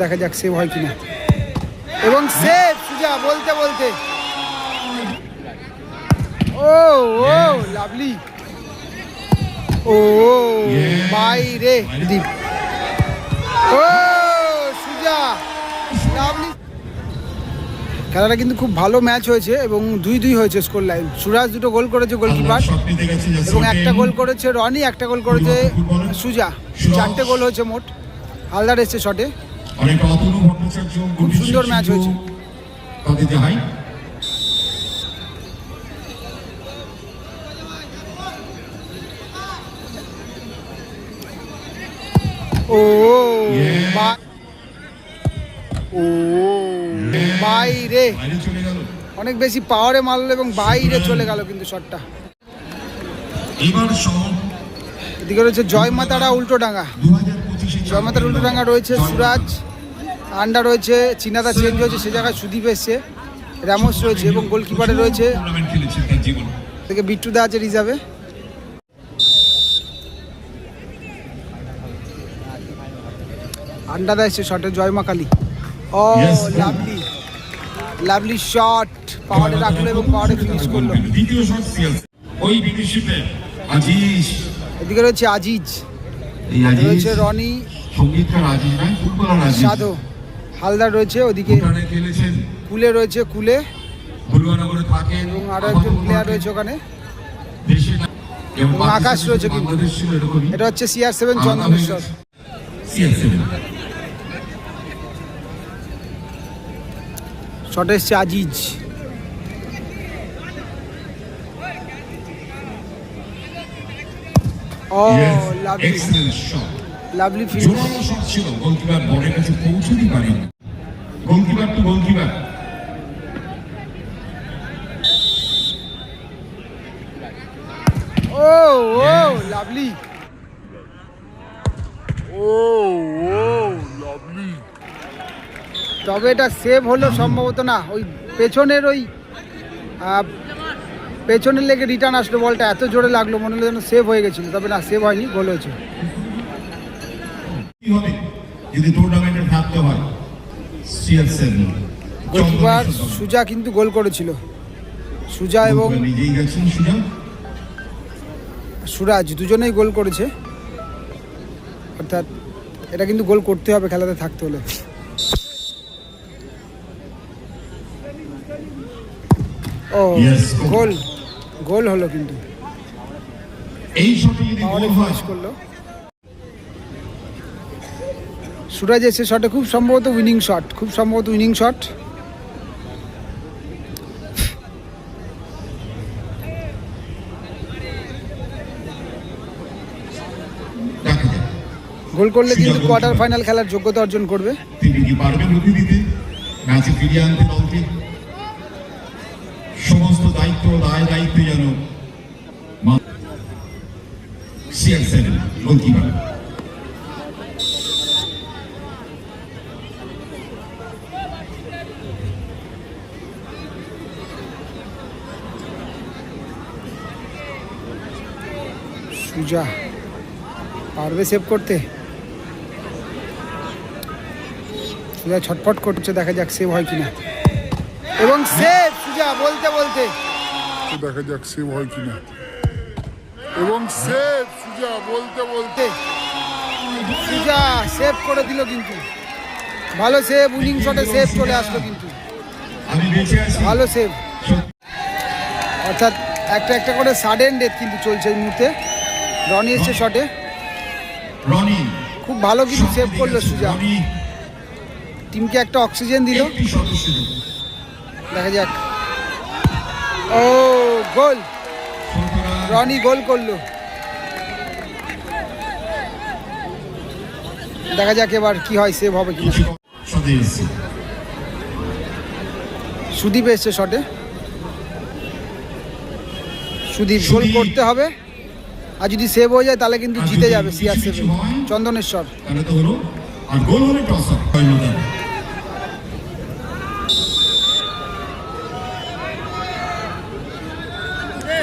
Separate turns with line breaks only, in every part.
দেখা যাক সেভ হয় কিনা। এবং সেভ সুজা বলতে বলতে। ও ও লাভলি ও বাইরে দীপ। ও সুজা লাভলি খেলাটা কিন্তু খুব ভালো ম্যাচ হয়েছে এবং দুই দুই হয়েছে স্কোর লাইন সুরাজ দুটো গোল করেছে গোলকিপার এবং একটা গোল করেছে রনি একটা গোল করেছে সুজা। চারটে গোল হয়েছে মোট। হালদার এসছে শটে
অনেকটা অতনু ভট্টাচার্য
সুন্দর ম্যাচ হয়েছে।
তাদের
ও বাইরে। অনেক বেশি পাওয়ারে মারলো এবং বাইরে চলে গেল কিন্তু শটটা এদিকে রয়েছে জয় মাতারা উল্টো ডাঙ্গা
দু
জয় মাতার উল্টো ডাঙ্গা রয়েছে সুরাজ। আন্ডা রয়েছে চিনাদা চেঞ্জ হয়েছে সে জায়গায় সুদীপ এসছে রামোস রয়েছে এবং গোলকিপারে রয়েছে। থেকে বিট্টু দা আছে রিজার্ভে আন্ডাদা এসছে শটে জয় মা কালী। ও লাভলি লাভলি শট পাওয়ারে রাখল এবং পাওয়ারে ফিনিশ করল।
ওই বিদেশিতে আজিজ।
এদিকে রয়েছে আজিজ।
এই আজিজ।
রয়েছে রনি।
সঙ্গীতকার আজিজ ফুটবলার আজিজ।
সাধো। হালদার রয়েছে ওদিকে কুলে রয়েছে কুলে। এবং আরও একজন প্লেয়ার রয়েছে ওখানে।
এবং
আকাশ রয়েছে কিন্তু। এটা হচ্ছে সিআর সেভেন চন্দনেশ্বর শটে এসছে Aziz. Oh lovely lovely finish
shot ছিল গোলকিপার বলের কাছে পৌঁছতেই পারেনি। গোলকিপার তো goalkeeper
oh oh lovely oh oh lovely তবে এটা সেভ হলো সম্ভবত না ওই পেছনের ওই পেছনের লেগে রিটার্ন আসলো বলটা এত জোরে লাগল মনে হলো যেন সেভ হয়ে গেছিল তবে না সেভ হয়নি গোল হয়েছে।
যদি টুর্নামেন্টে থাকতে হয়
গোলকিপার সুজা কিন্তু গোল করেছিল। সুজা এবং সুরাজ দুজনেই গোল করেছে। অর্থাৎ এটা কিন্তু গোল করতে হবে খেলাতে থাকতে হলে। ও গোল। গোল হলো কিন্তু।
এই শটে যদি গোল হয়
করল। সুরাজ এসে শটে খুব সম্ভবত উইনিং শট খুব সম্ভবত উইনিং শট গোল করলে কিন্তু কোয়ার্টার ফাইনাল খেলার যোগ্যতা অর্জন করবে।
তিনি কি পারবেন দিতে ম্যাচে ফিরিয়ে আনতে দলকে সমস্ত দায়িত্ব দায় দায়িত্ব যেন সিএল সেভেন গোলকিপার
সুজা পারবে সেভ করতে? সুজা ছটফট করছে দেখা যাক সেভ হয় কিনা। এবং সেভ সুজা বলতে বলতে।
দেখা যাক সেভ হয় কিনা। এবং সেভ সুজা বলতে বলতে।
সুজা সেভ করে দিল কিন্তু। ভালো সেভ উইনিং শটে সেভ চলে আসলো কিন্তু।
আমি বেঁচে আছি।
ভালো সেভ অর্থাৎ একটা একটা করে সাডেন ডেথ কিন্তু চলছে এই মুহূর্তে। রনি এসছে শটে
রনি।
খুব ভালো কিন্তু সেভ করল সুজা। টিমকে একটা অক্সিজেন দিল। দেখা যাক। ও গোল। রনি গোল করল। দেখা যাক এবার কি হয় সেভ হবে
সদস্য
সুদীপ এসছে শটে সুদীপ গোল করতে হবে। আর যদি সেভ হয়ে যায় তাহলে কিন্তু জিতে যাবে CR seven Chandaneswar.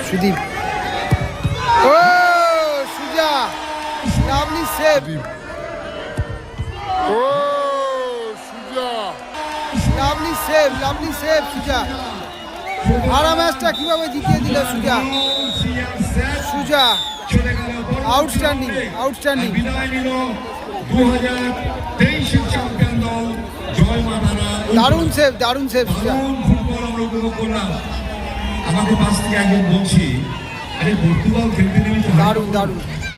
Sudip. Oh Suja lovely save
oh
lovely save lovely save Suja. ম্যাচটা কীভাবে জিতিয়ে দিল সুজা? সুজা
জয় মাতারা
দারুণ সেভ দারুণ সেভ
ফুটবল আমরা উপভোগ করলাম। আমাদের পাশ থেকে একজন বলছি আরে পর্তুগাল খেলতে নেমেছে?
দারুণ দারুণ।